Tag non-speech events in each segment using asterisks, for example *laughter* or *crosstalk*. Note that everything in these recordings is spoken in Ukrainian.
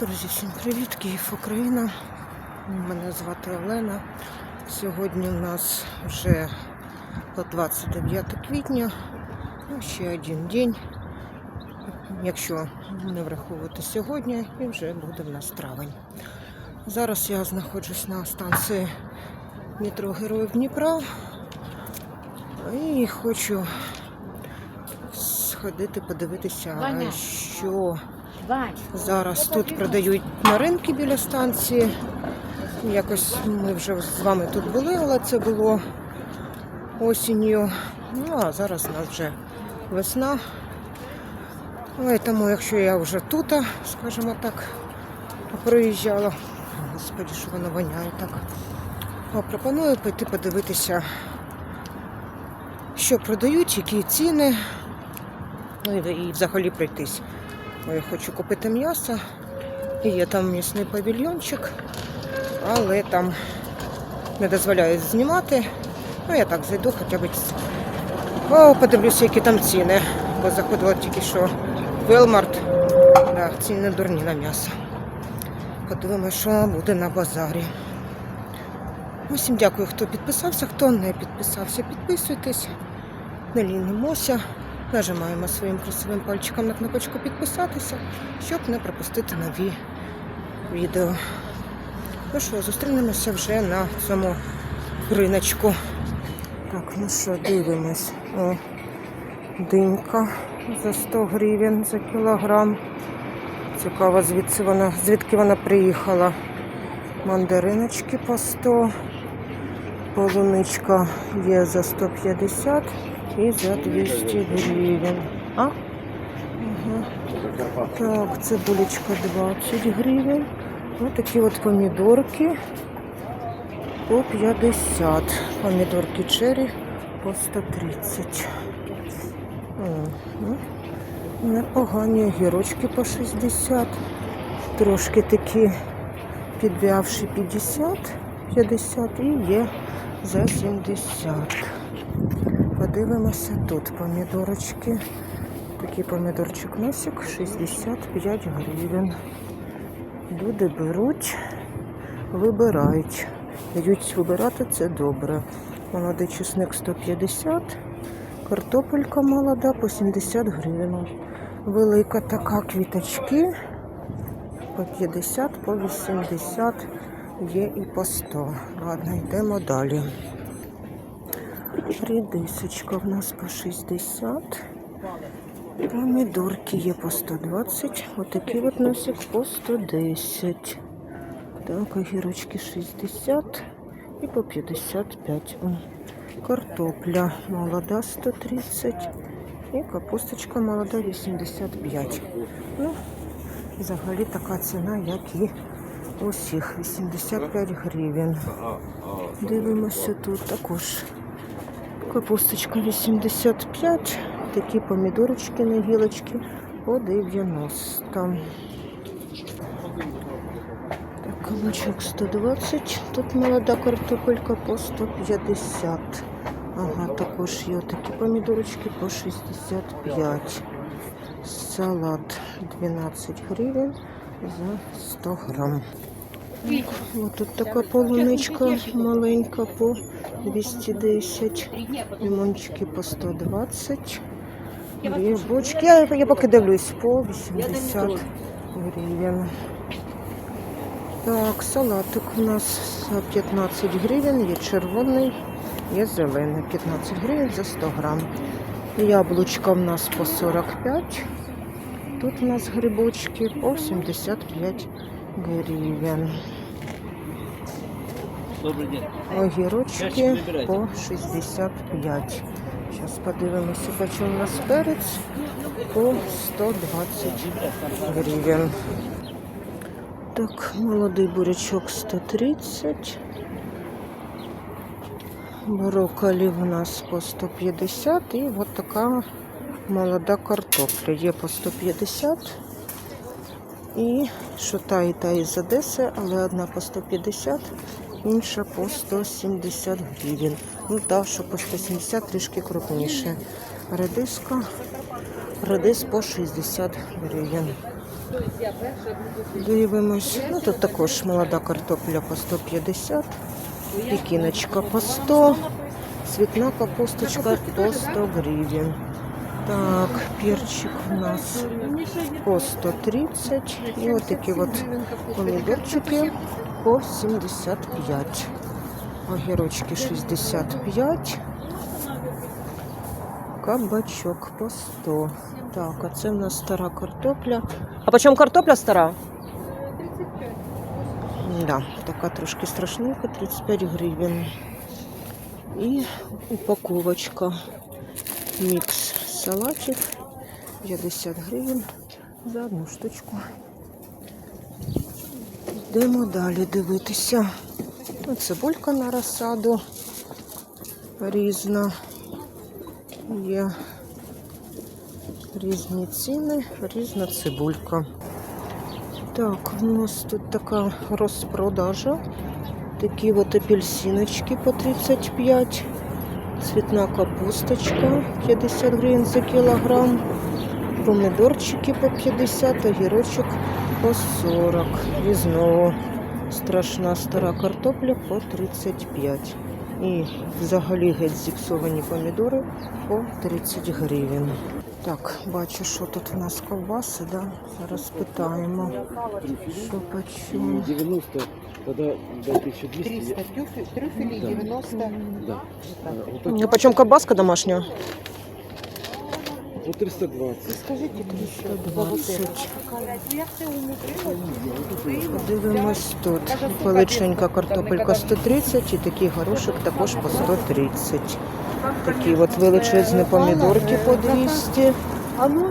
Друзі, всім привіт, Київ, Україна. Мене звати Олена. Сьогодні у нас вже по 29 квітня. Ну, ще один день. Якщо не враховувати сьогодні, і вже буде в нас травень. Зараз я знаходжусь на станції метро Героїв Дніпра і хочу сходити подивитися, що Зараз тут продають на ринку біля станції. Якось ми вже з вами тут були, але це було осінню. Ну а зараз у нас вже весна. Тому якщо я вже тут, скажімо так, проїжджала, господи, що воно воняє так. А пропоную піти подивитися, що продають, які ціни. Ну і взагалі пройтись. Я хочу купити м'ясо. Є там м'ясний павільйончик, але там не дозволяють знімати. Ну, я так зайду, хоча б О, подивлюся, які там ціни. Бо заходила тільки що в Велмарт. Да, ціни дурні на м'ясо. Подивимось, що буде на базарі. Усім дякую, хто підписався, хто не підписався, підписуйтесь. Не лінімося. Нажимаємо своїм красивим пальчиком на кнопочку підписатися, щоб не пропустити нові відео. Ну що, зустрінемося вже на цьому риночку. Так, ну що, дивимось. О, динька за 100 гривень за кілограм. Цікаво, звідси вона, звідки вона приїхала. Мандариночки по 100. Полуничка є за 150 і за 200 гривень. А? Ага. Так, цибулечка 20 гривень. Ось такі от помідорки по 50. Помідорки черрі по 130. Ага. Непогані огірочки по 60. Трошки такі підв'явші 50, 50 і є за 70. Подивимося тут помідорочки. Такий помідорчик носик 65 гривень. Люди беруть, вибирають. Дають вибирати це добре. Молодий чесник 150, картопелька молода по 70 гривень. Велика така квіточки по 50, по 80 є і по 100. Ладно, йдемо далі. Рідисочка в нас по 60. Помідорки є по 120. Отакий от носик по 110. Так, огірочки 60 і по 55. Картопля молода 130. І капусточка молода 85. Ну, взагалі така ціна, як і усіх. 85 гривень. Дивимося тут також. Капусточка 85, такі помідорочки на гілочки по 90. Так, кабачок 120, тут молода картопелька по 150. Ага, також є такі помідорочки по 65. Салат 12 гривень за 100 грам. Ось тут така полуничка маленька по 210. Лимончики по 120. Грибочки. Я, я поки дивлюсь по 80 гривень. Так, салатик у нас за 15 гривень, є червоний, є зелений. 15 гривень за 100 грам. Яблучка у нас по 45. Тут у нас грибочки по 75 гривень. Огірочки по 65. Зараз подивимося, по чому у нас перець по 120 гривень. Так, молодий бурячок 130. Брокколі в нас по 150 і от така молода картопля. Є по 150. І що та і та із Одеси, але одна по 150, інша по 170 гривень. Ну та, що по 170 трішки крупніше. Редиска, редис по 60 гривень. Дивимось. Ну, тут також молода картопля по 150, пікіночка по 100, цвітна капусточка по 100 гривень. Так, перчик у нас по 130. І от такі от помідорчики по 75. Огірочки 65. Кабачок по 100. Так, а це в нас стара картопля. А по чому картопля стара? 35. Да, така трошки страшненька, 35 гривень. І упаковочка. Мікс салатів 50 гривень за одну штучку. Йдемо далі дивитися. Цибулька на розсаду різна. Є різні ціни, різна цибулька. Так, у нас тут така розпродажа. Такі от апельсиночки по 35. Цвітна капусточка 50 гривень за кілограм. Помидорчики по 50, огірочок по 40. І знову страшна стара картопля по 35. І взагалі геть зіпсовані помідори по 30 гривень. Так, бачу, що тут у нас ковбаси, да? Зараз питаємо, що по чому. 90, тогда до 1200. 300 трюфель, трюфелей, Да. 90. Да. А, вот так А по чому ковбаска домашня? По 320. Скажите, 120. Дивимось тут. Величенька картопелька 130 і такий горошок також по 130. Такі от величезні помідорки по 200.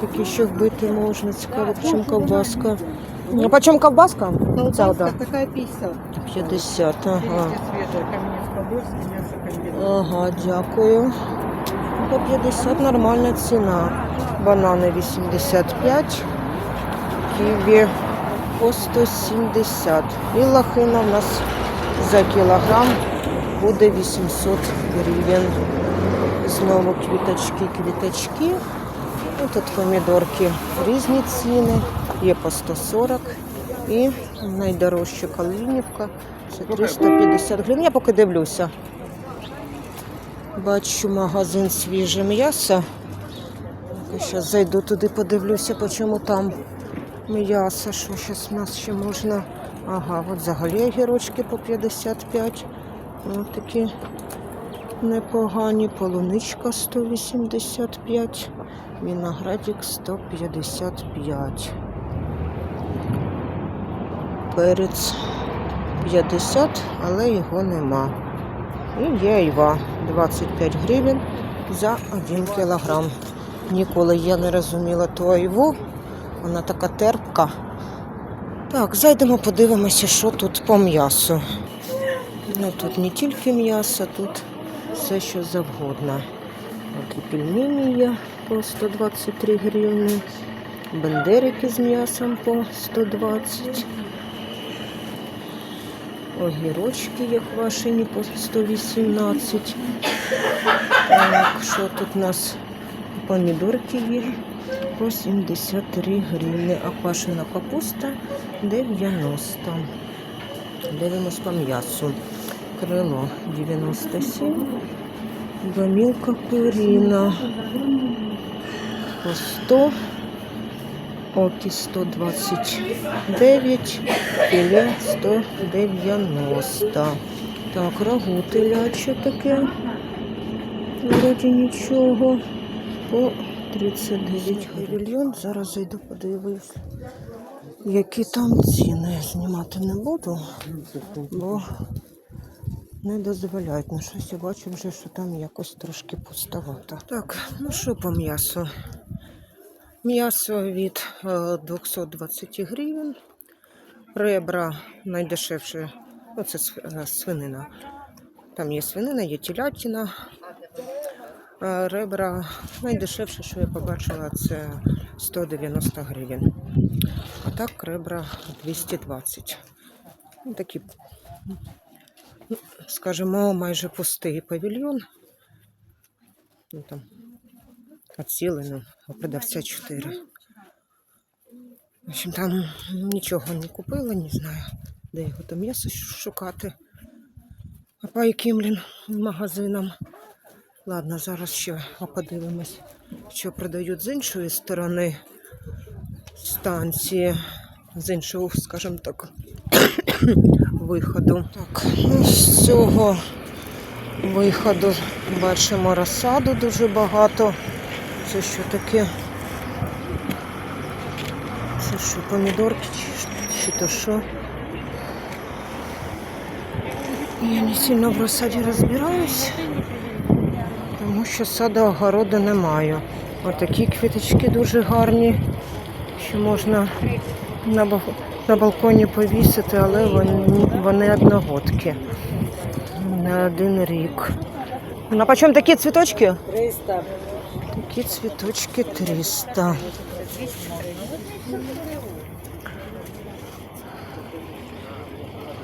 Такі, що вбити можна. Цікаво, по чому ковбаска. А по чому ковбаска? Ну, ця, да. Такая 50. 50, ага. Ага, дякую. По 50 нормальна ціна. Банани 85, ківі по 170. І лохина у нас за кілограм буде 800 гривень. Знову квіточки, квіточки. І тут помідорки різні ціни. Є по 140 і найдорожча калинівка це 350 гривень. Я поки дивлюся. Бачу магазин свіже м'ясо. Зараз зайду туди, подивлюся, по чому там м'ясо. Що зараз у нас ще можна. Ага, от взагалі огірочки по 55. Ось такі непогані. Полуничка 185. Виноградик 155. Перець 50, але його нема. І є айва 25 гривень за 1 кілограм. Ніколи я не розуміла ту айву. Вона така терпка. Так, зайдемо, подивимося, що тут по м'ясу. Ну тут не тільки м'ясо, тут все що завгодно. От пельмені є по 123 гривні. Бендерики з м'ясом по 120. Огірочки є квашені по 118. Так, що тут у нас? Помідорки є по 73 гривні, а квашена капуста 90. Дивимось по м'ясу. Крило 97. Гомілка куріна по 100. Окі 129, філе 190. Так, рагу теляче таке. Вроді нічого. По 39 гривень. Зараз зайду подивлюсь. Які там ціни знімати не буду, бо не дозволяють. Ну щось я бачу вже, що там якось трошки пустовато. Так, ну що по м'ясу? М'ясо від е, 220 гривень. Ребра найдешевше, це св- е, свинина. Там є свинина, є телятина. Е, Ребра найдешевше, що я побачила, це 190 гривень. А так ребра 220. Ну, такі, скажімо, майже пустий павільйон. Ну, там, оціли, ну, а продавця 4. общем, там нічого не купила, не знаю, де його там м'ясо шукати. А по яким блін, магазинам. Ладно, зараз ще подивимось, що продають з іншої сторони станції, з іншого, скажімо так, *coughs* виходу. Так, ну, з цього виходу бачимо розсаду дуже багато. Це що таке? Це що, помідорки чи, чи то що? Я не сильно в розсаді розбираюсь, тому що саду огороду не маю. Отакі квіточки дуже гарні, що можна на, на балконі повісити, але вони, вони одногодки. На один рік. На почем такі цвіточки? 300. Такі цвіточки 300.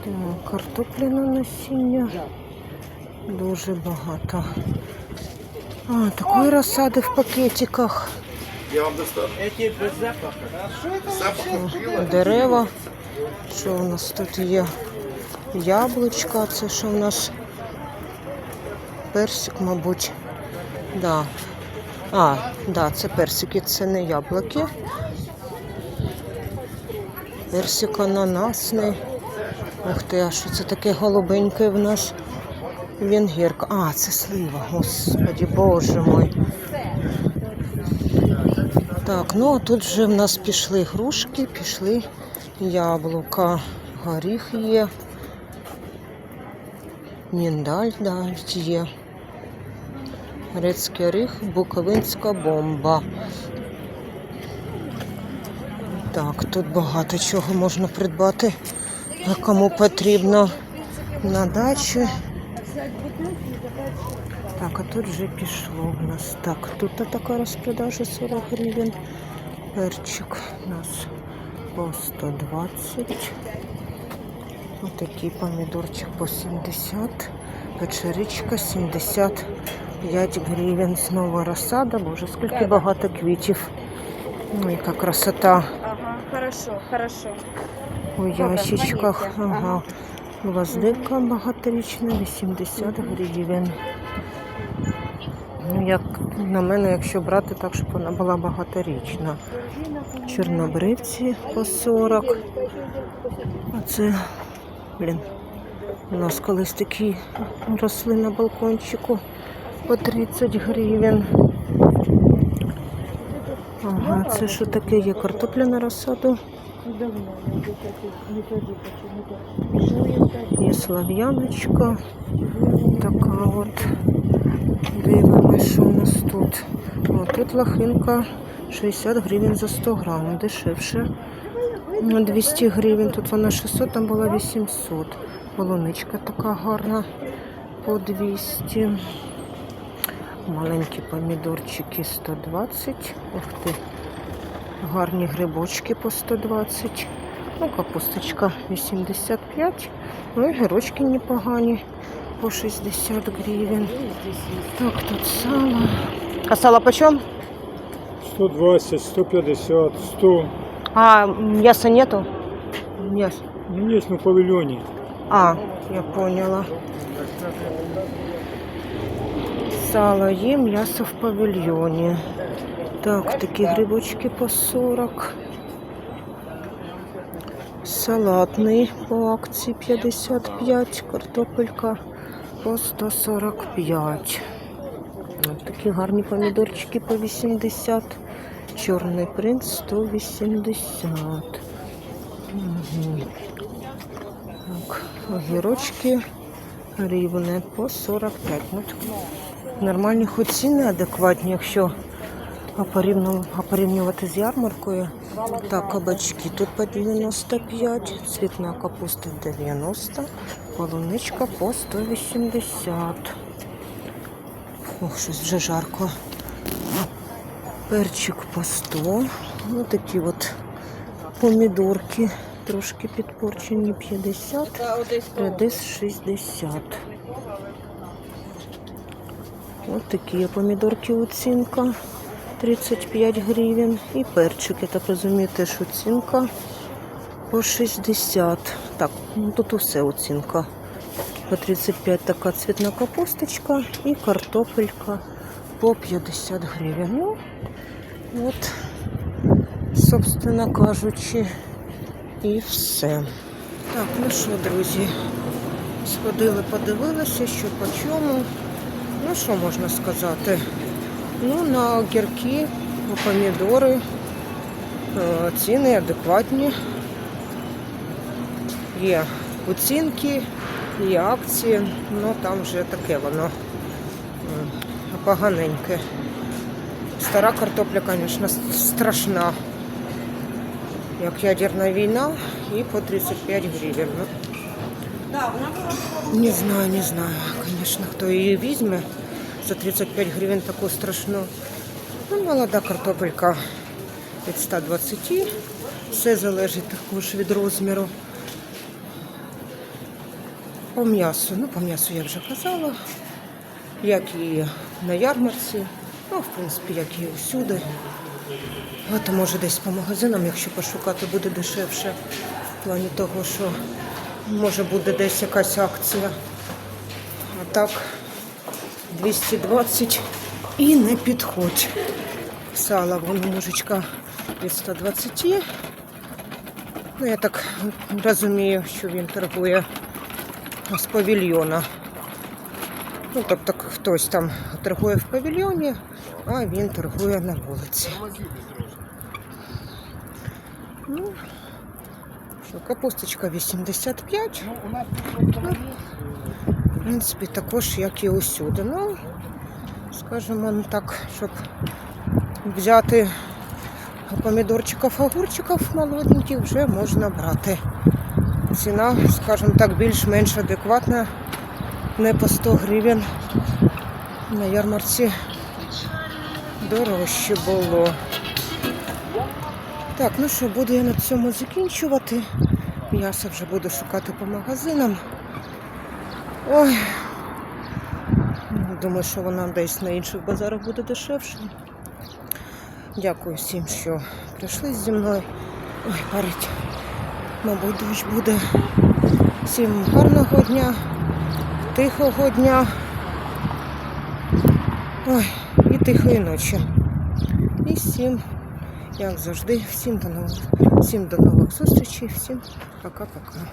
Так, картопляне насіння. Дуже багато. А, такої розсади в пакетиках. Эти без запаха. Дерева. Що у нас тут є? Яблучка. Це що у нас? Персик, мабуть. Да. А, да, це персики, це не яблуки. Персик ананасний. Ух ти, а що це таке голубеньке в нас? Венгерка. А, це слива, господі, боже мой. Так, ну а тут вже в нас пішли грушки, пішли яблука, горіх є. Міндаль навіть є. Грецький оріх, буковинська бомба. Так, тут багато чого можна придбати, кому потрібно на дачі. Так, а тут вже пішло в нас. Так, тут така розпродажа 40 гривень. Перчик у нас по 120. Отакий помідорчик по 70. Печеричка 75 гривень. Знову розсада. Боже, скільки багато квітів. Ну, яка красота Ага, хорошо, хорошо. у ящичках. Ага. Гвоздика багаторічна 80 гривень. Ну, як на мене, якщо брати так, щоб вона була багаторічна. Чорнобривці по 40. А це, блін, у нас колись такі росли на балкончику по 30 гривень. Ага, це що таке є? Картопля на розсаду. Є слав'яночка. Така от. Дивимось, що у нас тут. О, тут лохинка 60 гривень за 100 грам, дешевше. На 200 гривень, тут вона 600, там була 800. Полуничка така гарна по 200. Маленькі помідорчики 120. Ух ти. Гарні грибочки по 120. Ну, капусточка 85. Ну і гірочки непогані по 60 гривень. Так, тут сало. А сало почем? 120, 150, 100. А мяса нету? Мясо. Ну, есть на павильоне. А, я поняла. Сало є, м'ясо в павільйоні. Так, такі грибочки по 40. Салатний по акції 55, картопелька по 145. Ось такі гарні помідорчики по 80. Чорний принц 180. Угу. Так, огірочки рівне по 45. Ну, нормальні хоч ціни адекватні, якщо порівнювати з ярмаркою. Так, кабачки тут по 95, цвітна капуста 90, полуничка по 180. Ох, щось вже жарко. Перчик по 100. Ну, такі от помідорки трошки підпорчені 50, редис 60. Ось такі помідорки оцінка. 35 гривень. І перчик, я так розумію, теж оцінка по 60. Так, ну тут усе оцінка. По 35 така цвітна капусточка і картопелька по 50 гривень. Ну, от, собственно кажучи, і все. Так, ну що, друзі, сходили, подивилися, що по чому. Ну, що можна сказати? Ну, на огірки, помідори е, ціни адекватні. Є оцінки, є акції, ну там вже таке воно поганеньке. Стара картопля, звісно, страшна. Як ядерна війна і по 35 гривень. Не знаю, не знаю, конечно, хто її візьме за 35 гривень таку страшну. Ну, молода картопелька від 120. Все залежить також від розміру. По м'ясу, ну по м'ясу я вже казала, як і на ярмарці, ну, в принципі, як і усюди. А то може десь по магазинам, якщо пошукати, буде дешевше. В плані того, що може буде десь якась акція. А так 220 і не підходь. Сала, воно мужичка від 120. Ну, я так розумію, що він торгує з павільйона. Ну, тобто хтось там торгує в павільйоні, а він торгує на вулиці. Ну, що, капусточка 85. Ну, в принципі, також, як і усюди. Ну, скажімо ну, так, щоб взяти помідорчиків, огурчиків молоденьких вже можна брати. Ціна, скажімо так, більш-менш адекватна, не по 100 гривень. На ярмарці дорожче було. Так, ну що, буду я на цьому закінчувати. М'ясо вже буду шукати по магазинам. Ой. Думаю, що вона десь на інших базарах буде дешевше. Дякую всім, що прийшли зі мною. Ой, парить. Мабуть, дощ буде. Всім гарного дня, тихого дня. Ой, і тихої ночі. І всім, як завжди, всім до нових, всім до нових зустрічей, всім пока-пока.